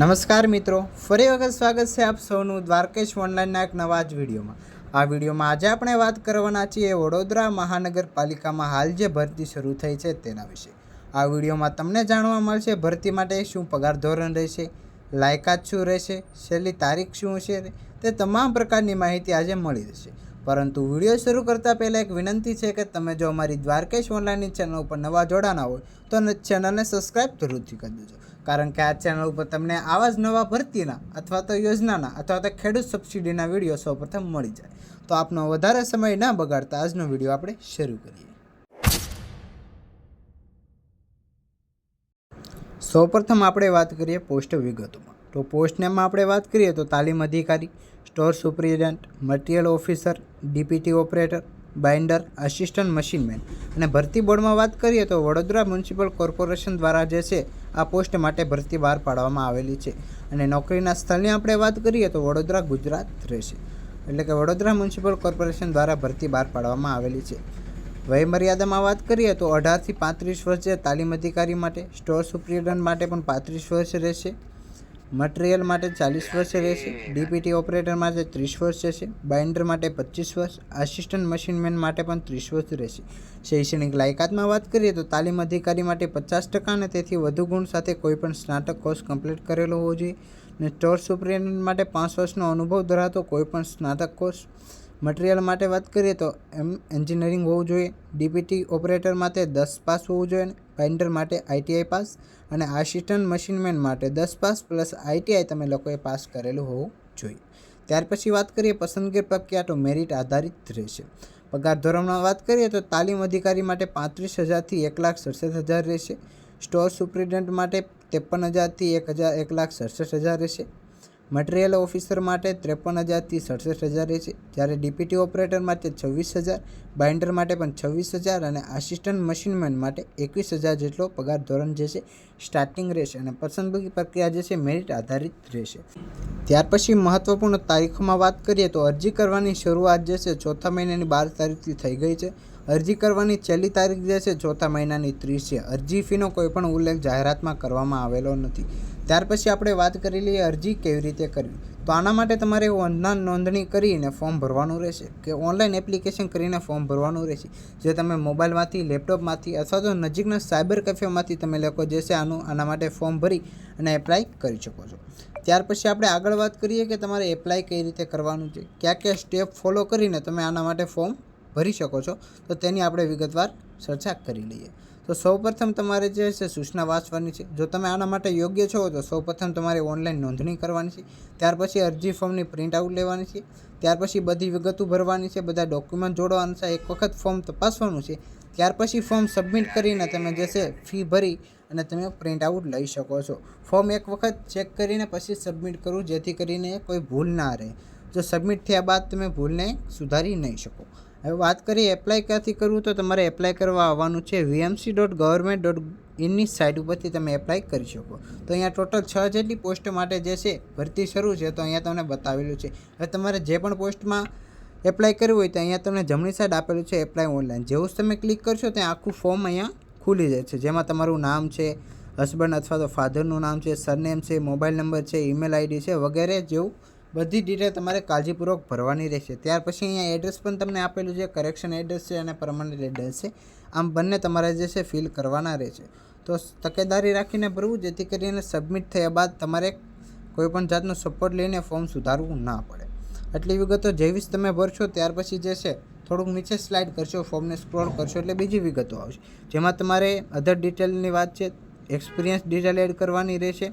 નમસ્કાર મિત્રો, ફરી વખત સ્વાગત છે આપ સૌનું દ્વારકેશ ઓનલાઈનના એક નવા જ વિડીયોમાં. આ વિડીયોમાં આજે આપણે વાત કરવાના છીએ વડોદરા મહાનગરપાલિકામાં હાલ જે ભરતી શરૂ થઈ છે તેના વિશે. આ વિડીયોમાં તમને જાણવા મળશે ભરતી માટે શું પગાર ધોરણ રહેશે, લાયકાત શું રહેશે, છેલ્લી તારીખ શું છે તે તમામ પ્રકારની માહિતી આજે મળી જશે પરંતુ વીડિયો શરૂ કરતાં પહેલાં એક વિનંતી છે કે તમે જો અમારી દ્વારકેશ ઓનલાઈનની ચેનલ ઉપર નવા જોડાના હોય તો ચેનલને સબસ્ક્રાઈબ જરૂરથી કરી દેજો. કારણ કે આ ચેનલ ઉપર તમને આવા જ નવા ભરતીના અથવા તો યોજનાના અથવા તો ખેડૂત સબસિડીના વીડિયો સૌપ્રથમ મળી જાય. તો આપનો વધારે સમય ના બગાડતા આજનો વીડિયો આપણે શરૂ કરીએ. સૌપ્રથમ આપણે વાત કરીએ પોસ્ટ વિગતોમાં. તો પોસ્ટ નેમમાં આપણે વાત કરીએ તો તાલીમ અધિકારી, store superintendent material officer, DPT operator, binder, assistant machineman. અને ભરતી બોર્ડમાં વાત કરીએ તો વડોદરા મ્યુનિસિપલ કોર્પોરેશન દ્વારા જે છે આ પોસ્ટ માટે ભરતી બહાર પાડવામાં આવેલી છે. અને નોકરીના સ્થળની આપણે વાત કરીએ તો વડોદરા ગુજરાત રહેશે. એટલે કે વડોદરા મ્યુનિસિપલ કોર્પોરેશન દ્વારા ભરતી બહાર પાડવામાં આવેલી છે. વયમર્યાદામાં વાત કરીએ તો અઢારથી પાંત્રીસ વર્ષ તાલીમ અધિકારી માટે, સ્ટોર સુપ્રિન્ટેન્ડન્ટ માટે પણ પાંત્રીસ વર્ષ રહેશે. મટીરિયલ માટે ચાલીસ વર્ષ રહેશે, ડીપીટી ઓપરેટર માટે ત્રીસ વર્ષ રહેશે, બાઇન્ડર માટે પચીસ વર્ષ, આસિસ્ટન્ટ મશીનમેન માટે પણ ત્રીસ વર્ષ રહેશે. શૈક્ષણિક લાયકાતમાં વાત કરીએ તો તાલીમ અધિકારી માટે પચાસ ટકા અને તેથી વધુ ગુણ સાથે કોઈપણ સ્નાતક કોર્સ કમ્પ્લીટ કરેલો હોવો જોઈએ. અને સ્ટોર સુપ્રિન્ટેન્ડન્ટ માટે પાંચ વર્ષનો અનુભવ ધરાવતો કોઈપણ સ્નાતક કોર્સ મટીરિયલ માટે વાત કરીએ તો એમ એન્જિનિયરિંગ હોવું જોઈએ, ડીપીટી ઓપરેટર માટે દસ પાસ હોવું જોઈએ બાઇન્ડર માટે આઈટીઆઈ પાસ અને આસિસ્ટન્ટ મશીનમેન માટે દસ પાસ પ્લસ આઈટીઆઈ તમે લોકોએ પાસ કરેલું હોવું જોઈએ. ત્યાર પછી વાત કરીએ પસંદગી પ્રક્રિયા તો મેરિટ આધારિત રહેશે. પગાર ધોરણમાં વાત કરીએ તો તાલીમ અધિકારી માટે પાંત્રીસ હજારથી એક લાખ સડસઠ હજાર રહેશે. સ્ટોર સુપ્રિન્ટેન્ડન્ટ માટે ત્રેપન હજારથી એક હજાર, એક લાખ સડસઠ હજાર રહેશે. મટીરિયલ ઓફિસર માટે ત્રેપન હજારથી સડસઠ હજાર રહેશે જ્યારે ડીપીટી ઓપરેટર માટે છવ્વીસ હજાર, બાઇન્ડર માટે પણ છવ્વીસ હજાર અને આસિસ્ટન્ટ મશીનમેન માટે એકવીસ હજાર જેટલો પગાર ધોરણ જે છે સ્ટાર્ટિંગ રહેશે અને પસંદગી પ્રક્રિયા જે છે મેરિટ આધારિત રહેશે. ત્યાર પછી મહત્ત્વપૂર્ણ તારીખોમાં વાત કરીએ તો અરજી કરવાની શરૂઆત જે છે ચોથા મહિનાની બાર તારીખથી થઈ ગઈ છે. અરજી કરવાની છેલ્લી તારીખ જે છે ચોથા મહિનાની ત્રીસ છે. અરજી ફીનો કોઈપણ ઉલ્લેખ જાહેરાતમાં કરવામાં આવેલો નથી. ત્યાર પછી આપણે વાત કરી લઈએ અરજી કેવી રીતે કરવી. તો આના માટે તમારે ઓનલાઈન નોંધણી કરીને ફોર્મ ભરવાનું રહેશે કે ઓનલાઈન એપ્લિકેશન કરીને ફોર્મ ભરવાનું રહેશે. જે તમે મોબાઈલમાંથી, લેપટોપમાંથી અથવા તો નજીકના સાયબર કેફેમાંથી તમે લોકો જે છે આનું, આના માટે ફોર્મ ભરી અને એપ્લાય કરી શકો છો. ત્યાર પછી આપણે આગળ વાત કરીએ કે તમારે એપ્લાય કઈ રીતે કરવાનું છે. કયા કયા સ્ટેપ ફોલો કરીને તમે આના માટે ફોર્મ ભરી શકો છો. તો તેની આપણે વિગતવાર ચર્ચા કરી લઈએ. તો સૌપ્રથમ તમારે જે છે સૂચના વાંચવાની છે. જો તમે આના માટે યોગ્ય છો, તો સૌપ્રથમ તમારે ઓનલાઈન નોંધણી કરવાની છે. ત્યાર પછી અરજી ફોર્મની પ્રિન્ટ આઉટ લેવાની છે. ત્યાર પછી બધી વિગતો ભરવાની છે. બધા ડોક્યુમેન્ટ જોડવાના છે. એક વખત ફોર્મ તપાસવાનું છે. ત્યાર પછી ફોર્મ સબમિટ કરીને તમે જે છે ફી ભરી અને તમે પ્રિન્ટ આઉટ લઈ શકો છો. ફોર્મ એક વખત ચેક કરીને પછી સબમિટ કરવું, જેથી કરીને કોઈ ભૂલ ના રહે. જો સબમિટ થયા બાદ તમે ભૂલને સુધારી નહીં શકો. હવે વાત કરીએ એપ્લાય ક્યાંથી કરવું તો તમારે એપ્લાય કરવા આવવાનું છે વીએમસી ડોટ ગવર્મેન્ટ ડોટ ઇનની સાઇટ ઉપરથી તમે એપ્લાય કરી શકો. તો અહીંયા ટોટલ છ જેટલી પોસ્ટ માટે જે છે ભરતી શરૂ છે તો અહીંયા તમને બતાવેલું છે. હવે તમારે જે પણ પોસ્ટમાં એપ્લાય કરવું હોય તો અહીંયા તમને જમણી સાઈડ આપેલું છે એપ્લાય ઓનલાઈન જેવું તમે ક્લિક કરશો ત્યાં આખું ફોર્મ અહીંયા ખુલી જાય છે. જેમાં તમારું નામ છે હસબન્ડ અથવા તો ફાધરનું નામ છે સરનેમ છે મોબાઈલ નંબર છે ઈમેલ આઈડી છે વગેરે જેવું બધી ડિટેલ તમારે કાળજીપૂર્વક ભરવાની રહેશે. ત્યાર પછી અહીંયા એડ્રેસ પણ તમને આપેલું છે કરેક્શન એડ્રેસ છે અને પરમનન્ટ એડ્રેસ છે. આમ બંને તમારે જે છે ફિલ કરવાના રહેશે. તો તકેદારી રાખીને ભરવું, જેથી કરીને સબમિટ થયા બાદ તમારે કોઈપણ જાતનો સપોર્ટ લઈને ફોર્મ સુધારવું ના પડે. આટલી વિગતો જેવી જ તમે ભરશો, ત્યાર પછી જે છે થોડુંક નીચે સ્લાઇડ કરશો ફોર્મને સ્ક્રોલ કરશો એટલે બીજી વિગતો આવશે. જેમાં તમારે અધર ડિટેલની વાત છે એક્સપિરિયન્સ ડિટેલ એડ કરવાની રહેશે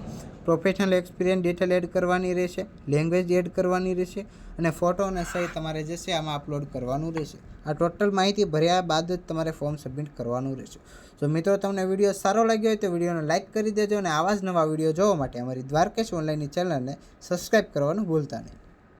પ્રોફેશનલ એક્સપિરિયન્સ ડિટેલ એડ કરવાની રહેશે લેંગ્વેજ એડ કરવાની રહેશે અને ફોટો અને સહી તમારે જે છે આમાં અપલોડ કરવાનું રહેશે. આ ટોટલ માહિતી ભર્યા બાદ જ તમારે ફોર્મ સબમિટ કરવાનું રહેશે. જો મિત્રો તમને વીડિયો સારો લાગ્યો હોય તો વિડીયોને લાઇક કરી દેજો અને આવા જ નવા વીડિયો જોવા માટે અમારી દ્વારકેશ ઓનલાઈનની ચેનલને સબસ્ક્રાઈબ કરવાનું ભૂલતા નહીં.